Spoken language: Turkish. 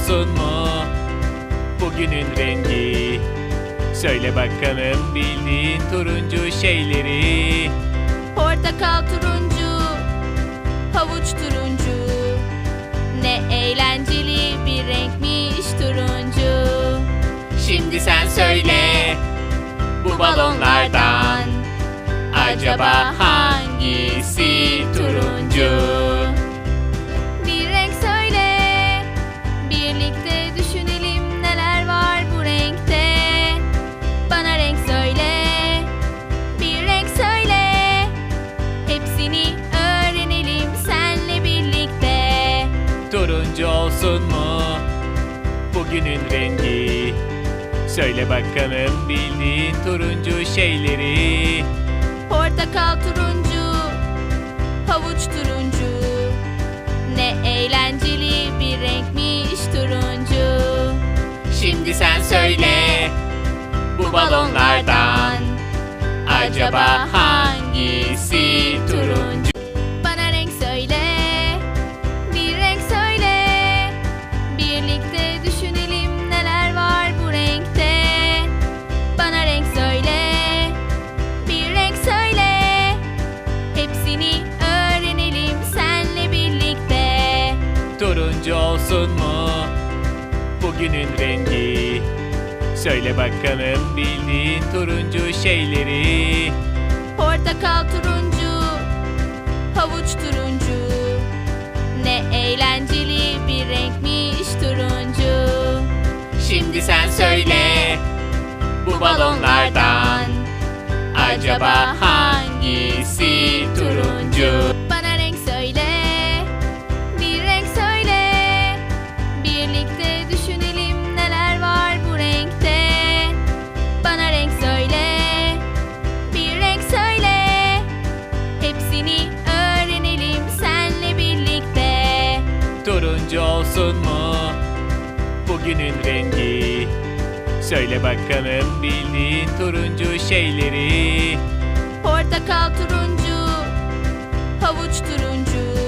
olsun mu? Bugünün rengi. Söyle bakalım bildiğin turuncu şeyleri. Portakal turuncu, havuç turuncu. Ne eğlenceli bir renkmiş turuncu. Şimdi sen söyle. Bu balonlardan acaba hangisi turuncu? Hepsini öğrenelim senle birlikte. Turuncu olsun mu? Bugünün rengi. Söyle bakalım bildiğin turuncu şeyleri. Portakal turuncu, havuç turuncu. Ne eğlenceli bir renkmiş turuncu. Şimdi sen söyle. Bu balonlardan acaba hangisi Turuncu olsun mu? Bugünün rengi. Söyle bakalım bildiğin turuncu şeyleri. Portakal turuncu, havuç turuncu. Ne eğlenceli bir renkmiş turuncu. Şimdi sen söyle. Bu balonlardan acaba hangisi Bugünün rengi. Söyle bakalım bildiğin turuncu şeyleri. Portakal turuncu, havuç turuncu.